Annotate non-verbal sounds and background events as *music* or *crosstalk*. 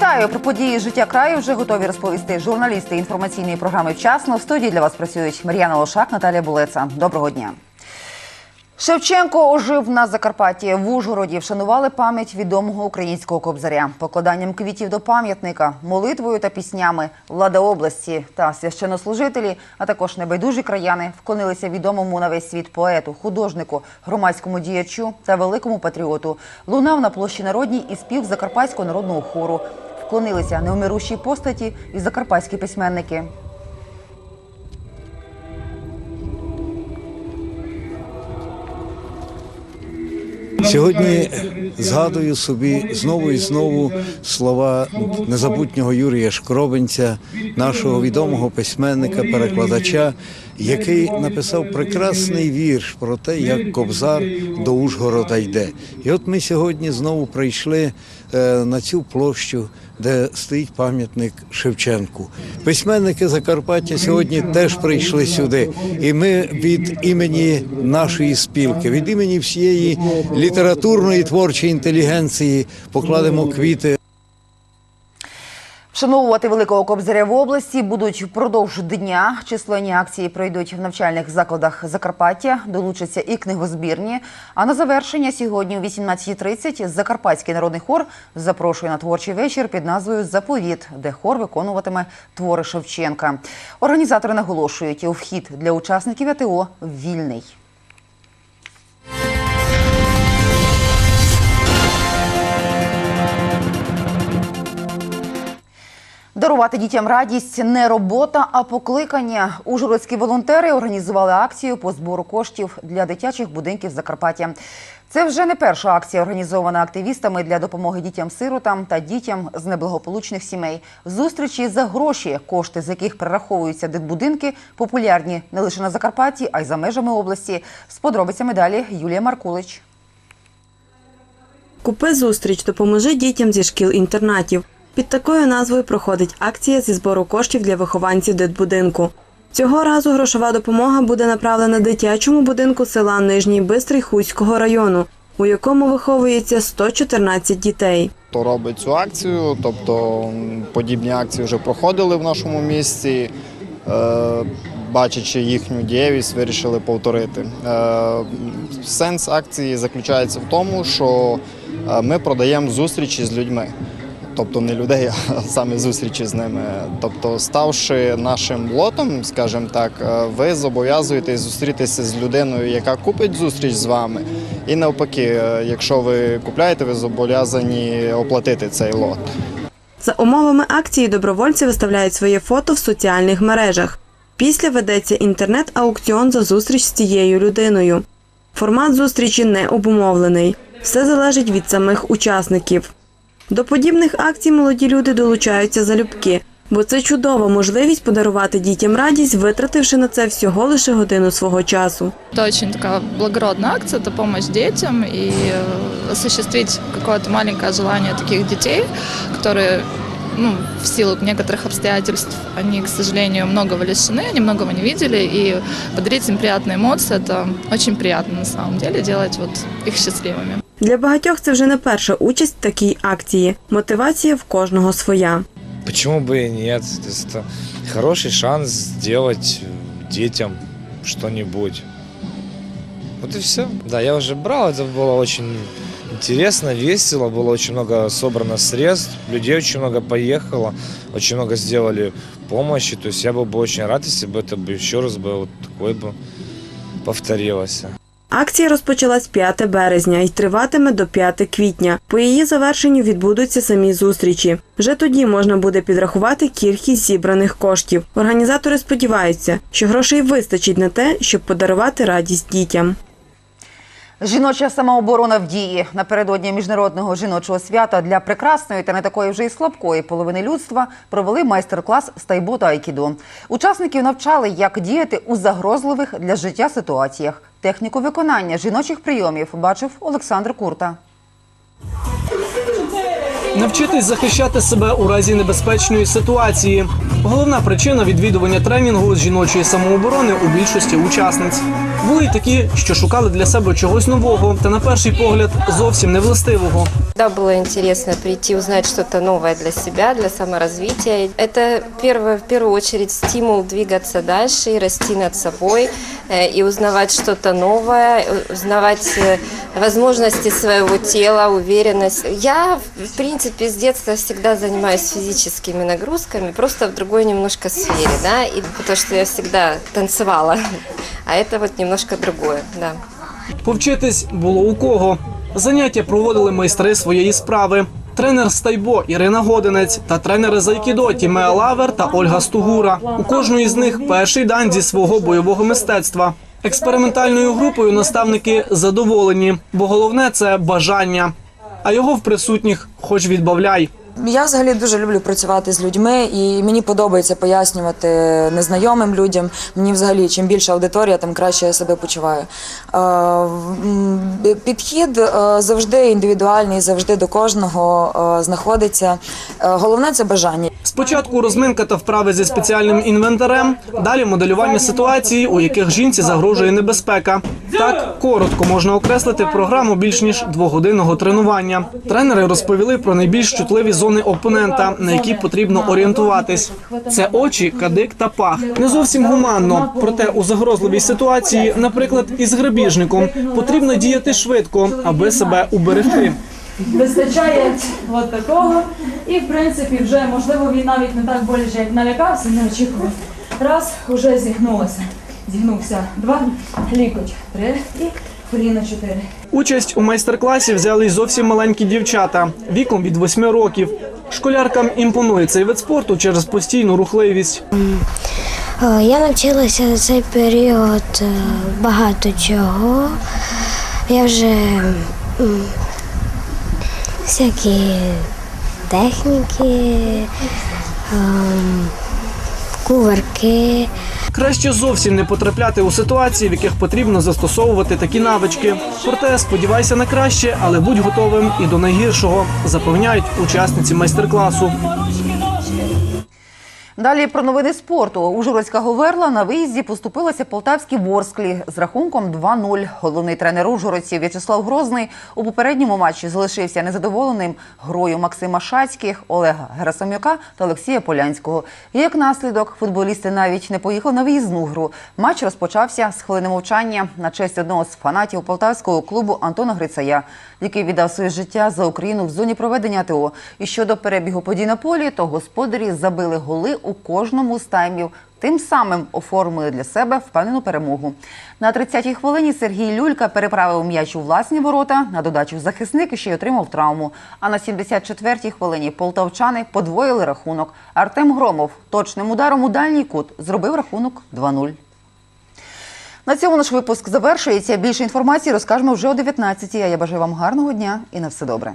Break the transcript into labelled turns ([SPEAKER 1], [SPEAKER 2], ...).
[SPEAKER 1] Вітаю про події життя краю. Вже готові розповісти журналісти інформаційної програми вчасно. В студії для вас працюють Мар'яна Лошак, Наталія Булеца. Доброго дня. Шевченко ожив на Закарпатті. В Ужгороді вшанували пам'ять відомого українського кобзаря, покладанням квітів до пам'ятника, молитвою та піснями. Влада області та священнослужителі, а також небайдужі краяни вклонилися відомому на весь світ поету, художнику, громадському діячу та великому патріоту. Лунав на площі народній і спів Закарпатського народного хору. Вклонилися неумирущій постаті і закарпатські письменники.
[SPEAKER 2] Сьогодні згадую собі знову і знову слова незабутнього Юрія Шкробенця, нашого відомого письменника, перекладача, який написав прекрасний вірш про те, як кобзар до Ужгорода йде. І от ми сьогодні знову прийшли е, на цю площу, де стоїть пам'ятник Шевченку. Письменники Закарпаття сьогодні теж прийшли сюди. І ми від імені нашої спілки, від імені всієї літературної творчої інтелігенції покладемо квіти
[SPEAKER 1] Вшановувати великого кобзаря в області будуть впродовж дня. Численні акції пройдуть в навчальних закладах Закарпаття. Долучаться і книгозбірні. А на завершення сьогодні о 18.30 Закарпатський народний хор запрошує на творчий вечір під назвою Заповіт, де хор виконуватиме твори Шевченка. Організатори наголошують, вхід для учасників АТО вільний. Дарувати дітям радість не робота, а покликання. Ужгородські волонтери організували акцію по збору коштів для дитячих будинків Закарпаття. Це вже не перша акція, організована активістами для допомоги дітям-сиротам та дітям з неблагополучних сімей. Зустрічі за гроші, кошти з яких перераховуються дитбудинки, популярні не лише на Закарпатті, а й за межами області. З подробицями далі Юлія Маркулич.
[SPEAKER 3] Купи зустріч, допоможи дітям зі шкіл-інтернатів. Під такою назвою проходить акція зі збору коштів для вихованців дитбудинку. Цього разу грошова допомога буде направлена дитячому будинку села Нижній Бистрий Хуського району, у якому виховується 114 дітей.
[SPEAKER 4] хто робить цю акцію. Тобто подібні акції вже проходили в нашому місті. Е, Бачачи їхню дієвість, вирішили повторити. Е, Сенс акції заключається в тому, що е, ми продаємо зустрічі з людьми. Тобто не людей, *laughs* а саме зустрічі з ними. Тобто, ставши нашим лотом, скажімо так, е, ви зобов'язуєтесь зустрітися з людиною, яка купить зустріч з вами. І навпаки, е, якщо ви купляєте, ви зобов'язані оплатити цей лот.
[SPEAKER 3] За умовами акції добровольці виставляють своє фото в соціальних мережах. Після ведеться інтернет-аукціон за зустріч з цією людиною. Формат зустрічі не обумовлений. Все залежить від самих учасників. До подібних акцій молоді люди долучаються залюбки, бо це чудова можливість подарувати дітям радість, витративши на це всього лише годину свого часу.
[SPEAKER 5] Это очень такая благородная акция, это помощь детям и э, осуществить какое-то маленькое желание таких детей, которые ну, в силу некоторых обстоятельств, они, к сожалению, многого лишены, они многого не видели, и подарить им приятные эмоции, это очень приятно на самом деле, делать вот их счастливыми.
[SPEAKER 3] Для багатьох це вже не перша участь в такій акції. Мотивація в кожного своя.
[SPEAKER 6] Почему бы и нет? То есть это хороший шанс сделать детям что-нибудь. Вот и все. Да, я уже брал, это было очень интересно, весело, было очень много собрано средств, людей очень много поехало, очень много сделали помощи. То есть я был бы очень рад, если бы это бы еще раз бы вот такое бы повторилось.
[SPEAKER 3] Акція розпочалась 5 березня і триватиме до 5 квітня. По її завершенню відбудуться самі зустрічі. Вже тоді можна буде підрахувати кількість зібраних коштів. Організатори сподіваються, що грошей вистачить на те, щоб подарувати радість дітям.
[SPEAKER 1] Жіноча самооборона в дії напередодні міжнародного жіночого свята для прекрасної та не такої вже й слабкої половини людства провели майстер-клас з тайбо та айкідо. Учасників навчали, як діяти у загрозливих для життя ситуаціях. Техніку виконання жіночих прийомів бачив Олександр Курта.
[SPEAKER 7] Навчитись захищати себе у разі небезпечної ситуації. Головна причина відвідування тренінгу з жіночої самооборони у більшості учасниць. Були й такі, що шукали для себе чогось нового та на перший погляд зовсім невластивого.
[SPEAKER 8] Да, было интересно прийти, узнать что-то новое для себя, для саморазвития. Это первое, в первую очередь стимул двигаться дальше и расти над собой, э, и узнавать что-то новое, э, узнавать э, возможности своего тела, уверенность. Я, в принципе, с детства всегда занимаюсь физическими нагрузками, просто в другой немножко сфере, да, и потому что я всегда танцевала, а это вот немножко другое, да.
[SPEAKER 7] Повчитись було у кого. Заняття проводили майстри своєї справи. Тренер з тайбо Ірина Годинець та тренери з айкідо Тімеа Лавер та Ольга Стугура. У кожної з них перший дан зі свого бойового мистецтва. Експериментальною групою наставники задоволені, бо головне це бажання. А його в присутніх хоч відбавляй.
[SPEAKER 9] Я взагалі дуже люблю працювати з людьми, і мені подобається пояснювати незнайомим людям. Мені взагалі чим більша аудиторія, тим краще я себе почуваю. Е, Підхід е, завжди індивідуальний, завжди до кожного е, знаходиться. Головне це бажання.
[SPEAKER 7] Спочатку розминка та вправи зі спеціальним інвентарем, далі моделювання ситуації, у яких жінці загрожує небезпека. Так коротко можна окреслити програму більш ніж двогодинного тренування. Тренери розповіли про найбільш чутливі зони опонента, на які потрібно орієнтуватись. Це очі, кадик та пах. Не зовсім гуманно, проте у загрозливій ситуації, наприклад, із грабіжником, потрібно діяти швидко, аби себе уберегти.
[SPEAKER 10] вистачає от такого. І в принципі вже можливо він навіть не так боляче, як налякався, не очікував. Раз, уже зігнулося. Зігнувся. Два, лікоть. Три і коліно чотири.
[SPEAKER 7] Участь у майстер-класі взяли й зовсім маленькі дівчата віком від 8 років. Школяркам імпонує цей вид спорту через постійну рухливість.
[SPEAKER 11] Е, Я навчилася за цей період е, багато чого. Я вже всякі техніки, ем, кувырки.
[SPEAKER 7] Краще зовсім не потрапляти у ситуації, в яких потрібно застосовувати такі навички. Проте сподівайся на краще, але будь готовим і до найгіршого, запевняють учасниці майстер-класу.
[SPEAKER 1] Далі про новини спорту. Ужгородська Говерла на виїзді поступилася полтавській Ворсклі з рахунком 2-0. Головний тренер ужгородців В'ячеслав Грозний у попередньому матчі залишився незадоволеним грою Максима Шацьких, Олега Герасим'яка та Олексія Полянського. Як наслідок, футболісти навіть не поїхали на виїзну гру. Матч розпочався з хвилини мовчання на честь одного з фанатів полтавського клубу Антона Грицая, який віддав своє життя за Україну в зоні проведення АТО. І щодо перебігу подій на полі, то господарі забили голи у кожному з таймів. Тим самим оформили для себе впевнену перемогу. На 30-й хвилині Сергій Люлька переправив м'яч у власні ворота. На додачу захисник ще й отримав травму. А на 74-й хвилині полтавчани подвоїли рахунок. Артем Громов точним ударом у дальній кут зробив рахунок 2-0. На цьому наш випуск завершується. Більше інформації розкажемо вже о 19-й. А я бажаю вам гарного дня і на все добре.